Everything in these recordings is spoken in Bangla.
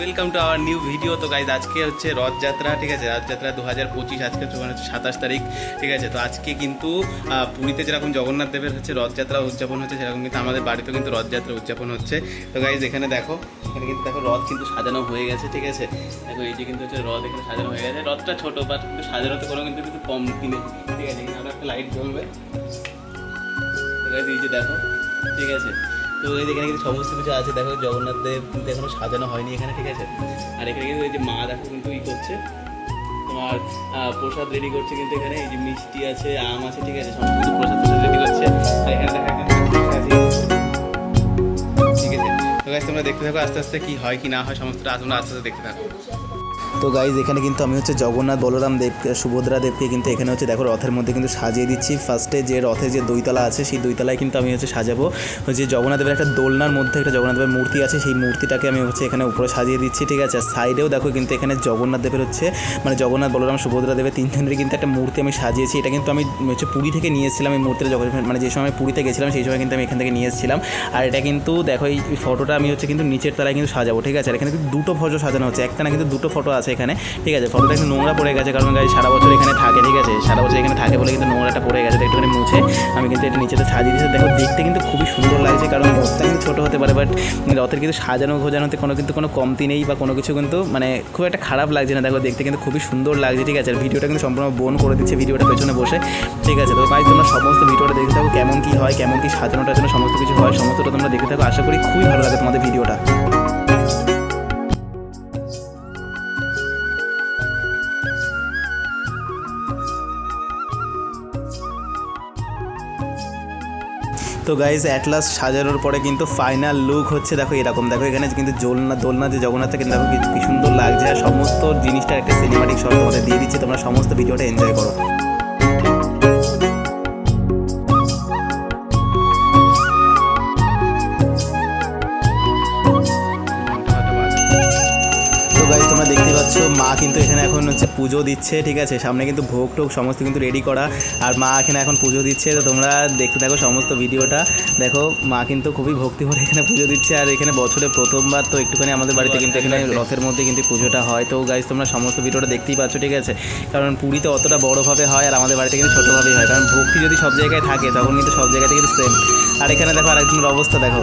Welcome to our new video তো গাইজ আজকে হচ্ছে রথযাত্রা, ঠিক আছে? রথযাত্রা দু হাজার পঁচিশ, আজকে মানে সাতাশ তারিখ, ঠিক আছে? তো আজকে কিন্তু পুরীতে যেরকম জগন্নাথ দেবের হচ্ছে রথযাত্রা উদযাপন হচ্ছে, সেরকম কিন্তু আমাদের বাড়িতেও কিন্তু রথযাত্রা উদযাপন হচ্ছে। তো গাইজ এখানে দেখো, এখানে কিন্তু দেখো রথ কিন্তু সাজানো হয়ে গেছে, ঠিক আছে? দেখো এই যে কিন্তু হচ্ছে রথ এখানে সাজানো হয়ে গেছে। রথটা ছোটো বাট কিন্তু সাজানোতে কোনো কিন্তু কিন্তু কম কিনে ঠিক আছে? এখানে একটা লাইট জ্বলবে। এই যে দেখো, ঠিক আছে? তো এখানে কিন্তু সমস্ত কিছু আছে। দেখো জগন্নাথ দেব কিন্তু এখনও সাজানো হয়নি এখানে, ঠিক আছে? আর এখানে কিন্তু এই যে মা দেখো কিন্তু ই করছে। তোমার প্রসাদ রেডি করছে কিন্তু এখানে। এই যে মিষ্টি আছে, আম আছে, ঠিক আছে? সমস্ত কিছু প্রসাদ প্রসাদ রেডি করছে। আর এখানে দেখা ঠিক আছে? তোমরা দেখতে থাকো আস্তে আস্তে কি হয় কি না হয়, সমস্তটা তোমরা আস্তে আস্তে দেখতে থাকো। তো গাইজ এখানে কিন্তু আমি হচ্ছে জগন্নাথ বলরাম দেবকে, সুভদ্রা দেবকে কিন্তু এখানে হচ্ছে দেখো রথের মধ্যে কিন্তু সাজিয়ে দিচ্ছি। ফার্স্টে যে রথে যে দুইতলা আছে, সেই দুইতলায় কিন্তু আমি হচ্ছে সাজাবো। হচ্ছে জগন্নাথ দেবের একটা দোলনার মধ্যে একটা জগন্নাথ দেবের মূর্তি আছে, সেই মূর্তিটাকে আমি হচ্ছে এখানে উপরে সাজিয়ে দিচ্ছি, ঠিক আছে? সাইডেও দেখো কিন্তু এখানে জগন্নাথ দেবের হচ্ছে মানে জগন্নাথ, বলরাম, সুভদ্রা দেবের তিনজনের কিন্তু একটা মূর্তি আমি সাজিয়েছি। এটা কিন্তু আমি হচ্ছে পুরী থেকে নিয়ে এসেছিলাম এই মূর্তিটা যখন মানে যে সময় আমি পুরীতে গেছিলাম, সেই সময় কিন্তু আমি এখান থেকে নিয়ে এসেছিলাম। আর এটা কিন্তু দেখো এই ফটোটা আমি হচ্ছে কিন্তু নিচের তলায় কিন্তু সাজাবো, ঠিক আছে? আর এখানে কিন্তু দুটো ফটো সাজানো হচ্ছে। একটা না কিন্তু দুটো ফটো আছে এখানে, ঠিক আছে? ফটোটা একটু নোংরা পড়ে গেছে, কারণ গাড়ি সারা বছর এখানে থাকে, ঠিক আছে? সারা বছর এখানে থাকে বলে কিন্তু নোংরাটা পড়ে গেছে একটুখানি মুছে আমি কিন্তু এটা নিচেতে সাজিয়ে দিয়েছি। দেখো, দেখতে কিন্তু খুবই সুন্দর লাগছে, কারণ রথটা কিন্তু ছোটো হতে পারে বাট রথের কিন্তু সাজানো গোজানোতে কোনো কিন্তু কোনো কমতি নেই বা কোনো কিছু কিন্তু মানে খুব একটা খারাপ লাগছে না। দেখো, দেখতে কিন্তু খুবই সুন্দর লাগছে, ঠিক আছে? আর ভিডিওটা কিন্তু সম্পূর্ণ বোন করে দিচ্ছে, ভিডিওটা পেছনে বসে, ঠিক আছে? তো ভাই তোমরা সমস্ত ভিডিওটা দেখতে থাকো, কেমন কী হয়, কেমন কী সাজানোটার জন্য সমস্ত কিছু হয়, সমস্তটা তোমরা দেখতে থাকো। আশা করি খুবই ভালো লাগে তোমাদের ভিডিওটা। তো গাইজ অ্যাটলাস সাজানোর পরে কিন্তু ফাইনাল লুক হচ্ছে, দেখো এরকম, দেখো এখানে কিন্তু জোলনা দোলনা যে জগন্নাথ কিন্তু দেখো কি- সুন্দর লাগছে। আর সমস্ত জিনিসটা একটা সিনেমাটিক তোমাদের দিয়ে দিচ্ছে, তোমরা সমস্ত ভিডিওটা এনজয় করো। পাচ্ছ মা কিন্তু এখানে এখন হচ্ছে পুজো দিচ্ছে ঠিক আছে? সামনে কিন্তু ভোগ টোগ সমস্ত কিন্তু রেডি করা। আর মা এখানে এখন পুজো দিচ্ছে তো তোমরা দেখতে থাকো সমস্ত ভিডিওটা। দেখো মা কিন্তু খুবই ভক্তি করে এখানে পুজো দিচ্ছে আর এখানে বছরে প্রথমবার তো একটুখানি আমাদের বাড়িতে কিন্তু এখানে রথের মধ্যে কিন্তু পুজোটা হয়। তো গাইজ তোমরা সমস্ত ভিডিওটা দেখতেই পাচ্ছ ঠিক আছে? কারণ পুরীতে অতটা বড়োভাবে হয় আর আমাদের বাড়িতে কিন্তু ছোটোভাবেই হয়। কারণ ভক্তি যদি সব জায়গায় থাকে তখন কিন্তু সব জায়গাতে কিন্তু সেম আর এখানে দেখো আরেকজনের অবস্থা দেখো।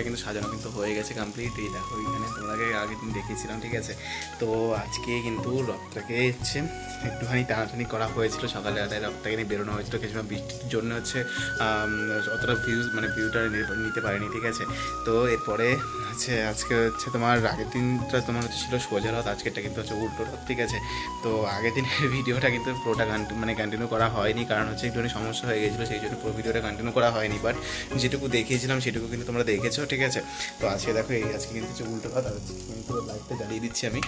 পুরোটাই কিন্তু সাজানো কিন্তু হয়ে গেছে কমপ্লিট এই দেখো, এখানে তোমাকে আগের দিন দেখিয়েছিলাম, ঠিক আছে? তো আজকে কিন্তু রথটাকে হচ্ছে একটুখানি টানাটানি করা হয়েছিল সকালে আদায় রথটাকে নিয়ে বেরোনো হয়েছিল। কিছু বৃষ্টির জন্য হচ্ছে অতটা ভিউজ মানে ভিউটা নিতে পারিনি, ঠিক আছে? তো এরপরে হচ্ছে, আজকে হচ্ছে তোমার আগের দিনটা তোমার হচ্ছে ছিল সোজা রথ, আজকেরটা কিন্তু হচ্ছে উল্টো রথ, ঠিক আছে? তো আগের দিনের ভিডিওটা কিন্তু পুরোটা মানে কন্টিনিউ করা হয়নি, কারণ হচ্ছে একটুখানি সমস্যা হয়ে গেছিল, সেই জন্য পুরো ভিডিওটা কন্টিনিউ করা হয়নি। বাট যেটুকু দেখিয়েছিলাম, সেটুকু কিন্তু তোমরা দেখেছ ঠিক আছে? তো আজকে দেখো, এই আজকে কিন্তু কিছু উল্টো কথা কিন্তু লাইটটা জ্বালিয়ে দিচ্ছি আমি।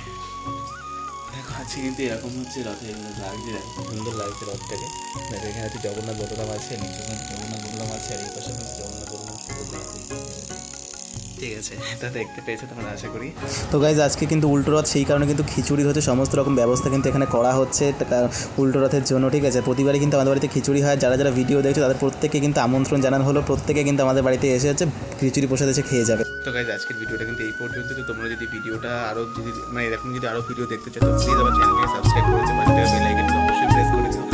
দেখো, আজকে কিন্তু এরকম হচ্ছে রথে লাগছে দেখো সুন্দর লাগছে রথটাকে দেখো, এখানে হচ্ছে জগন্নাথ বলরাম আছে জগন্নাথ বলরাম আছে, আর এই পাশে জগন্নাথ বলরাম ঠিক আছে তা দেখতে পেয়েছ তোমরা আশা করি। তো গাইজ আজকে কিন্তু উল্টো রথ সেই কারণে কিন্তু খিচুড়ি হচ্ছে সমস্ত রকম ব্যবস্থা কিন্তু এখানে করা হচ্ছে তা উল্টো রথের জন্য ঠিক আছে? প্রতিবারই কিন্তু আমাদের বাড়িতে খিচুড়ি হয় যারা যারা ভিডিও দেখছ তাদের প্রত্যেককে কিন্তু আমন্ত্রণ জানানো হলো প্রত্যেকে কিন্তু আমাদের বাড়িতে এসে হচ্ছে খিচুড়ি প্রসাদ এসে খেয়ে যাবে। তো গাইজ আজকের ভিডিওটা কিন্তু এই পর্যন্ত তো তোমরা যদি ভিডিওটা আরও যদি মানে এরকম যদি আরও ভিডিও দেখতে চাও তো প্লিজ আমার চ্যানেলকে সাবস্ক্রাইব করে দিতে পারতে